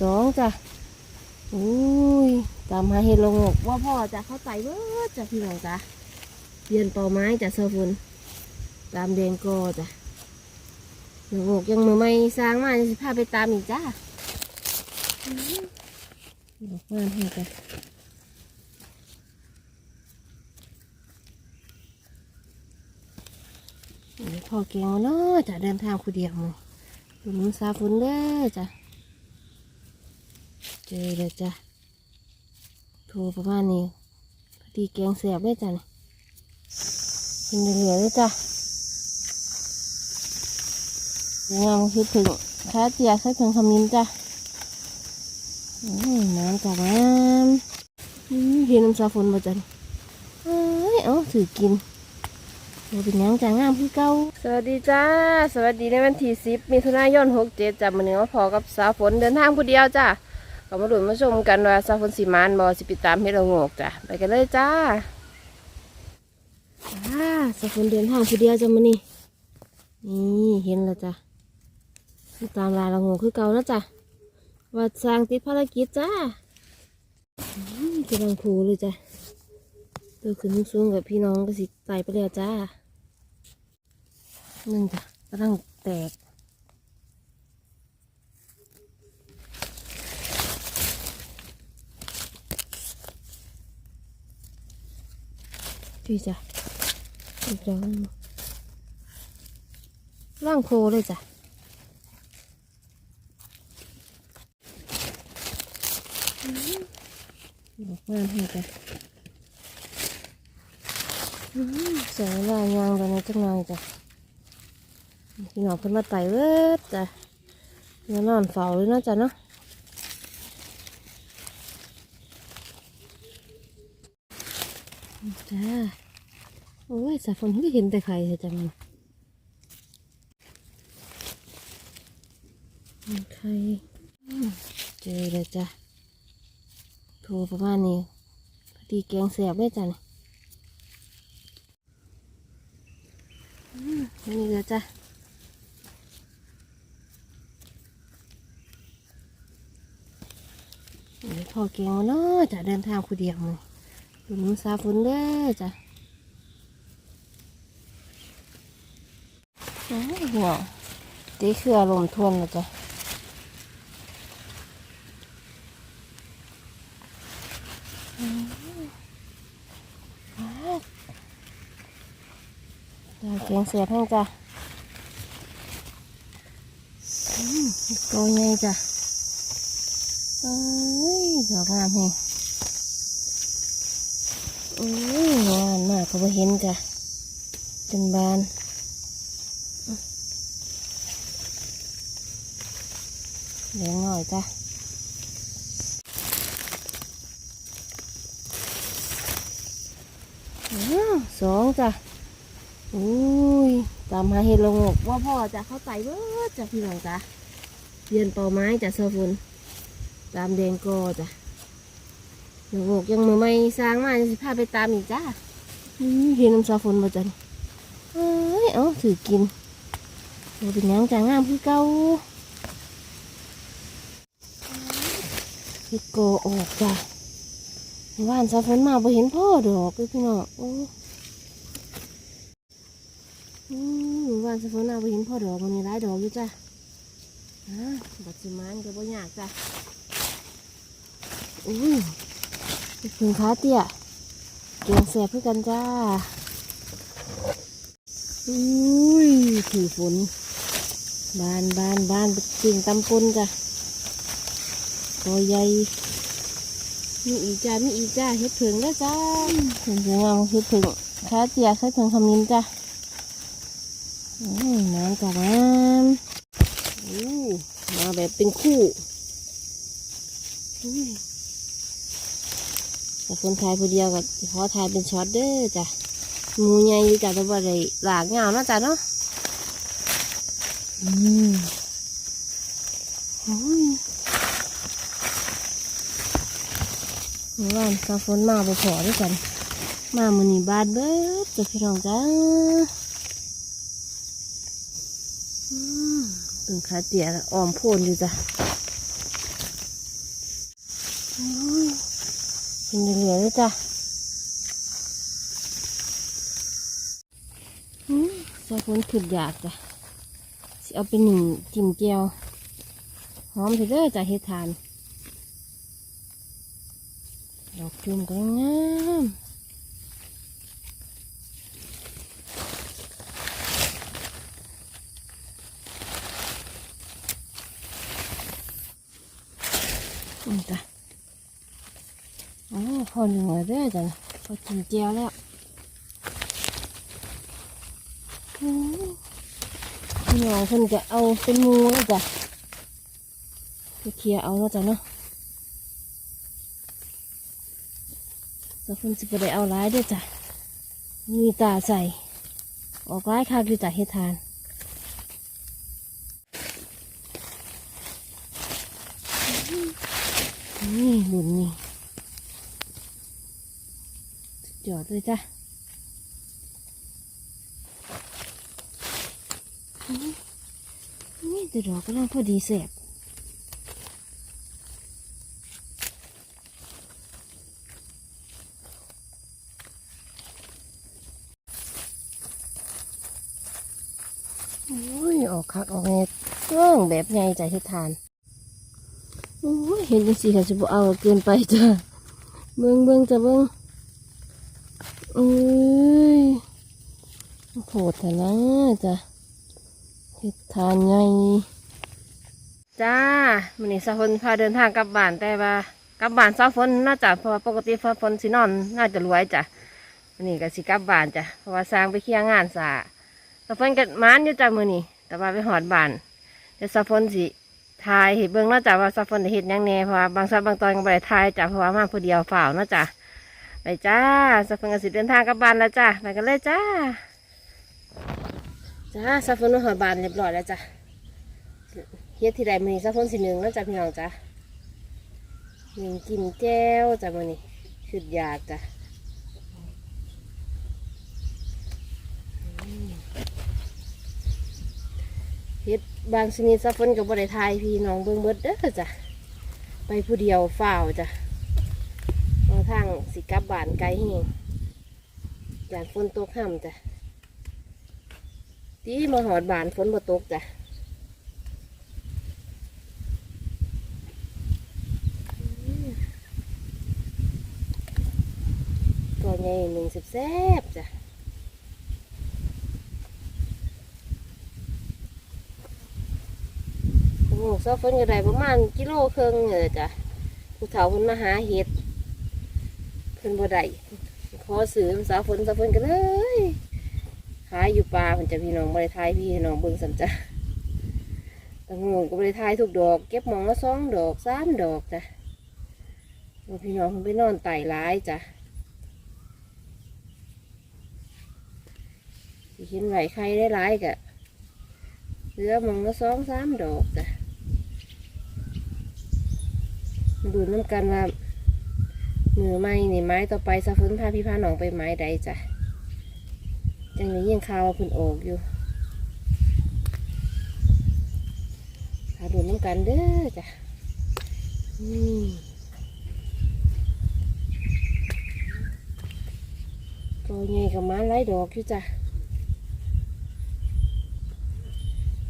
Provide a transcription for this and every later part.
สองจ้ะอุ้ยตามหาเห็ดลงอกว่าพ่อจะเข้าใจเบิดจ้ะพี่น้องจ้ะเรียนเป่าไม้จ้ะเซอฟุนตามแดงกอจ้ะลงอกยังมือไม่สร้างมาจะพาไปตามอีกจ้ะอื้อดอกงามให้จ้ะนี่พ่อเก่งเนาะจะเดินทางคนเดียวมั้งหลุมซาฟุนเด้อจ้ะ เจอเลยจ้ะโทรประมาณนี้พอดีแกงเสียบได้จ้ะนี่กินเหลือๆเลยจ้ะยังไงมันคือถึงค้าเจียใส่ถึงขมิ้นจ้ะอืมน้ำจ้ะน้ำเห็นน้ำซาฟนมาจ้ะนี่เอ้ยเอาถือกินเราเป็นยังจ้างามคือเก่าสวัสดีจ้า สวัสดีในวันที่สิบมิถุนายนหกเจ็ดจ้ามื้อนี้มาพอกับสาฝนเดินทางผู้เดียวจ้า ก็มาดูมาชมกันว่าสาวฝนสีมานบอสิปิตามให้เราโงกจ้าไปกันเลยจ้าจ้าสาวฝนเดินทางผู้เดียวจ้ามื้อนี้นี่เห็นแล้วจ้าตามลายเราโงกคือเก่านะจ้าว่าสร้างติดภารกิจจ้าอืมกำลังผูเลยจ้าตัวขึ้นสูงกับพี่น้องก็สิไต่ไปแล้วจ้านึ่งจ้ะกำลังแตก พี่จ้ะอีกแล้วร่างโคเลยจ้ะดอกงามให้จ้ะอื้อสวยลายยางตอนนี้จังหน่อยจ้ะพี่น้องเพิ่นมาไต่เวิดจ้ะนอนเฝ้าเลยนะจ้ะเนาะจ้าโอ้ย สาฝนเพิ่งเห็นแต่ไข่จ้ะมันมันไข่เจอเลยจ้ะโทรประมาณนี้พอดีแกงเสียบได้จ้ะนี่นี่เลยจ้ะพอเก่งวะเนาะจะเดินทางคนเดียวเลยหลุมซาฟุนเด้อจ้ะ โอ้ยหัวตีเครือลมทวนแล้วจ้ะอืมว้าวจ้ะเก่งเสียบให้จ้ะตัวใหญ่จ้ะเอ้ยดอกงามแฮงโอ้ยงามมากก็บ่เห็นจ้ะเป็นบาน เหลืองหน่อยจ้ะอ้าวสองจ้ะอุ้ยตามหาเห็ดลงอกว่าพ่อจะเข้าใจเบิดจ้ะพี่น้องจ้ะเรียนเป่าไม้จ้ะเซอร์ฟุนตามแดงกอจ้ะหนูบอกยังมือไม่สร้างมาจะสิพาไปตามอีกจ้าอื้อเห็นน้ำซาฝนมาจันเอ้ยเอาถือกินเราเป็นยังจ้างามคือเก่า พี่โกออกจ้ะว่านซาฝนมาบ่เห็นพ่อดอกพี่น้องโอ้อือว่านซาฝนมาบ่เห็นพ่อดอกมันมีหลายดอกอยู่จ้ะอ่าบัดสิมานก็บ่ยากจ้ะอุ้ยถึงขาเตี้ยเกียงเสียเพื่อกันจ้าอุ้ยถือฝนบานบานบานจริงตำปนจ้ะ ตัวใหญ่มีอีกจ้ามีอีกจ้าเฮ็ดผึ่งแล้วจ้าเห็นงามเฮ็ดผึ่งขาเตี้ยใส่ผึ่งขมิ้นจ้ะอืมน้ำจ้ะน้ำอู้มาแบบเป็นคู่อุ้ยแต่คนไทยผู้เดียวกับขอไทยเป็นช็อตเด้อจ้ะหมูใหญ่อยู่จ้ะแต่ว่าได้หลากเงาเนาะจ้ะเนาะอืมโอ้ย เมื่อวานซาฝนมาไปขอด้วยกัน มามือนีบาดเบิดจ้ะพี่น้องจ้าอืมตึงขาเตี๋ยออมโพนอยู่จ้ะโอ้ยกินเหลือๆเลยจ้ะอืมใส่คนขึ้นอยากจ้ะเอาไปหนึ่งจิ้มเจียวหอมเถอะเด้อจ้ะเฮ็ดทาน ดอกจุ่มก็งามนี่จ้ะโอ๋อพอหนึ่งแล้วเด้จ้ะพอกินเจียวแล้วอืมพี่น้องคนจะเอาเป็นมูแล้วจ้ะไปเคลียเอาแล้วจ้ะเนาะ สาวฝนสิบได้เอาร้ายด้วยจ้ะ มีตาใส่ออกร้ายค่ะคือจ่าเฮทานนี่หลุนนี่สุดยอดเลยจ้ะนี่แต่ดอกกำลังพอดีแสบโอ้ย ออก คักออกเน็ดเครื่องแบบไงใจเฮ็ดทานเห็นจังสิค่ะจะบเอาเกินไปจ้ะเบิ่งเบิ่งจะเบิ่งโอ้ยโหดแต่นะจ้ะเฮ็ดทานไงจ้ามื้อนี้สาวฝนพาเดินทางกลับบ้านแต่ว่ากลับบ้านสาวฝนน่าจะเพราะปกติสาวฝนสินอน น่าจะรวยจ้ะวันนี้ก็สิกลับบ้านจ้ะเพราะว่าสร้างไปเคลียร์งานสาสะพนกับมานอยู่จ้ามือนี่ แต่ว่าไปหอดบานแต่สะพนสิทายเห็นเบื้องเนอกจากว่าสะพนเห็ดยังแน่เพราะว่าบางสัดบางตอนก็บ่ไปทายจ้ะเพราะว่ามาผู้เดียวฝ่าเนะจ้ะไปจ้าสะพนกับสิเดินทางกลับบ้านแล้วจ้าไปกันเลยจ้าจ้าสะพนหอดบานเรียบร้อยแล้วจ้ะเฮ็ดที่ใดมือนี้สะพนสิหนึ่งเนาะจ้ะพี่น้องจ้ะหนึ่งกินแก้วจ้ะมือนี้ขึ้นยากจ้ะ เฮ็ด บางชนิดซะฝนกับบริทายพี่น้องเบิ่งเบิดเด้อจ้ะไปผู้เดียวฝ้าวจ้ะบางทางสิกับบานไกลแฮงยานฝนตกห่ำจ้ะตีมาหอดบานฝนบ่ตกจ้ะตัวใหญ่หนึ่งสิบแซบจ้ะ โอ้ซอฝนก็ได้ประมาณกิโลครึ่งเลยจ้ะผู้เฒ่าเพิ่นมาหาเห็ดเพิ่นบ่ได้ขอซื้อสาฝนสาฝนกันเลยขายอยู่ป่าเพิ่นจะพี่น้องบ่ได้ทายพี่น้องเบิ่งสันจ้ะแตงโมก็บ่ได้ทายทุกดอก เก็บหมองละสองดอกสามดอกจ้ะแล้วพี่น้องเพิ่นไปนอนไต่ร้ายจ้ะเห็นไหวใครได้ร้ายกะเหลือมองละสองสามดอกจ้ะ มา ดูน้ำกันว่ามือไม้นี่ไม้ต่อไปสะฟื้นพาพี่พาหนองไปไม้ใดจ้ะจังนี้ยังข่าวว่าเพิ่นออกอยู่พาดูน้ำกันเด้อจ้ะนี่ตัวใหญ่กับม้าไล่ดอกอยู่จ้ะ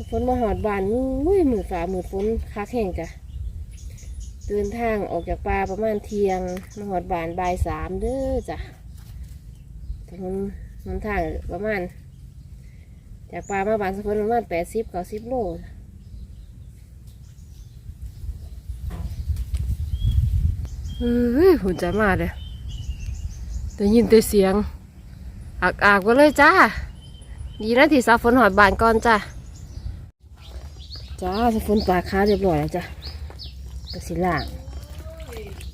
ฝนมาหอดบานอุ้ยมือฝ่ามือฝนคักแห้งจ้ะ เดินทางออกจากป่าประมาณเที่ยงมาหอดบานบ่ายสามเด้อจ้ะถนนหนทางประมาณ จากป่ามาบานสะพนประมาณแปดสิบเก้าสิบโลเฮ้ยหุ่นใจมากเลยได้ยินแต่เสียง อากอากๆไปเลยจ้า ดีนะที่สาวฝนหอดบานก่อนจ้าจ้าสาวฝนปลาค้าเรียบร้อยแล้วจ้ะ กะสิล่าง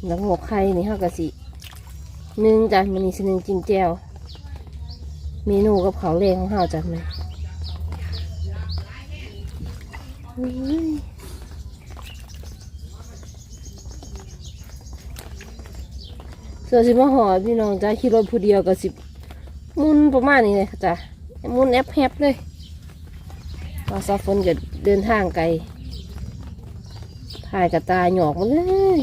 แล้วหมกไข่นี่เขากะสิหนึ่งจ้ะมันนี่สิหนึ่งจิ้มแจ่วเมนูกับเขาวแรงของเขาจ้ะมันเสือสิมาหอพี่น้องจ้ะขี่รถผู้เดียวก็สิหมุนประมาณนี้เลยจ้ะมุนแอปแฮบเลยว่าซาฟนก็เดินทางไกล ขายกระตาหยอกมัเลย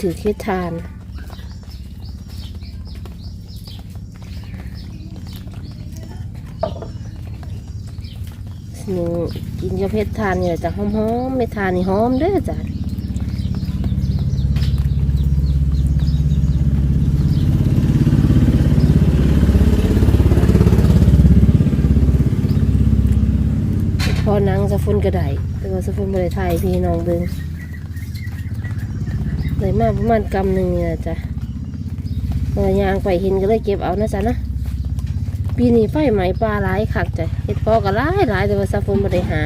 ถือเททานหนูกินกับเพชรทานเนี่ยจะหอมๆเม็ดทานนี่หอมเด้อจ้ะ สะฟุนกระไดแต่ว่าสะฟุนบริไทยพี่น้องเบิงเลยมากประมาณกำหนึ่งนี่นะจ้ะเมื่อยางไปเห็นก็เลยเก็บเอานะจ๊ะนะปีนี้ไฟไหม้ปลาหลายคักจ้ะเห็ดพอก็หลายหลายแต่ว่าสะฟุนบ่ได้หา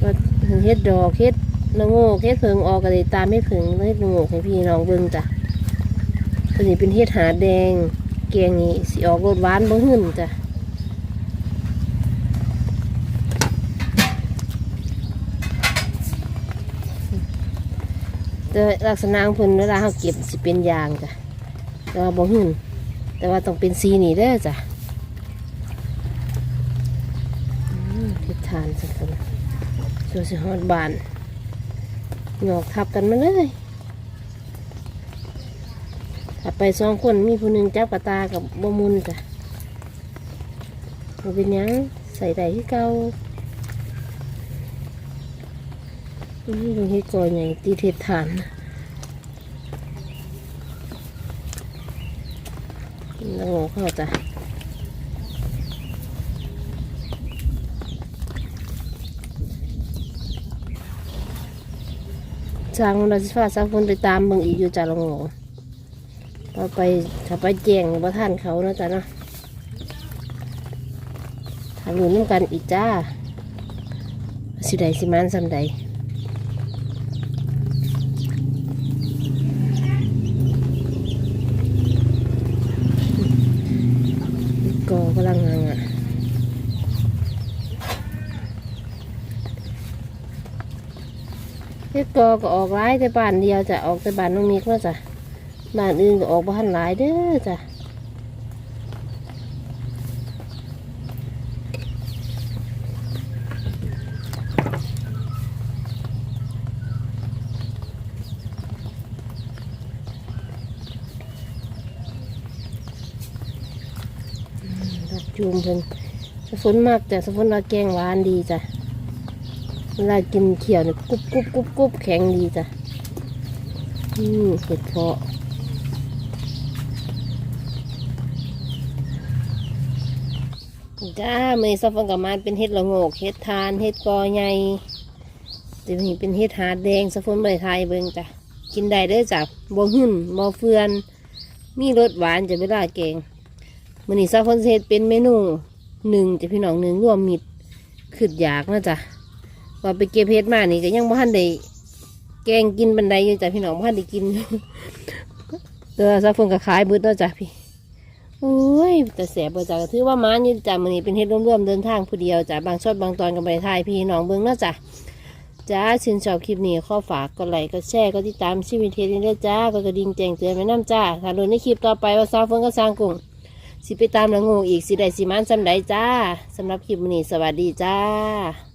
ก็เฮ็ดดอกเฮ็ดละโงกเฮ็ดเพิงออกก็เลยตามไม่ถึงเฮ็ดละโงกให้พี่น้องเบิ่งจ้ะตัวนี้เป็นเฮ็ดหาแดงแกงนี่สิออกรสหวานบ่หึ่นจ้ะ ลักษณะของเพิ่นเวลาเฮาเก็บสิเป็นยางจ้ะแต่ว่าบ่หึ่นแต่ว่าต้องเป็นสีนี่เด้อจ้ะอืมทิศทานสักคนตัวสิฮอดบานหยอกทับกันมาเลยถ้าไปสองคนมีผู้หนึ่งจับกระตากับบ่มุนจ้ะบ่เป็นยังใส่ได้ที่เก่า อืมตรงที่ก่อใหญ่ตีเทฐานนะแล้วงูเข้าจ้ะจางเราสิฟ้าสักคนไปตามเบิ่งอีกอยู่จ้ะละงูพอไปถ้าไปแจ้งบ่ท่านเขานะจ๊ะเนาะทำอยู่น้ำกันอีกจ้าสิใดสิมันสำใด กอกำลังงอะเฮ็ด กอก็ออกหลายแต่บ้านเดียวจะออกแต่บ้านน้องมิกเนะจ้ะบ้านอื่นก็ออกบ้านหลายเด้อจ้ะจูมเพิ่นสะฝนมากแต่สะฝนว่าแกงหวานดีจ้ะ เวลากินเขียวเนี่ยกรุบกรุบกรุบกรุบแข็งดีจ้ะอืมเห็ดเพาะจ้าเมย์ซอฟนกับมันเป็นเห็ดละโงกเห็ดทานเห็ดกอใหญ่แต่นี่เป็นเห็ดหาดแดงสะฝนใบไทยเบิ่งจ้ะกินได้ด้จ้ะบ่หึ่นบ่เฟือน มีรสหวานจะเวลาแกงมันนี่ซาฟอนเซตเป็นเมนูหนึ่งจะพี่น้องหนึ่งรวมมิดขึ้นอยากนะจ๊ะ ว่าไปเก็บเห็ดมานี่ก็ยังบ่ทันได้แกงกินบันไดอยู่จ้ะพี่น้องบ่ทันได้กินเตัวซาฟอนก็ขายเบิดเนาะจ้ะพี่โอ้ยแต่แสบเบิดจ้ะถือว่ามันยู่จ้ะมันนี่เป็นเห็ดร่วมๆเดินทางผู้เดียวจ้ะบางช็อตบางตอนกับใบทายพี่น้องเบิ่งเนาะจ้ะจ้าชื่นชอบคลิปนี้ข้อฝากกดไลค์กดแชร์กดติดตามชีวิตเทนี้ด้วยจ้ากดกระดิ่งแจ้งเตือนไว้น้ำจ้าถ้าโดนในคลิปต่อไปว่าซาฟอนก็สร้างกุ้งสิไปตามละงูอีกสิได้สิมันสำใดจ้าสำหรับคลิปนี้สวัสดีจ้า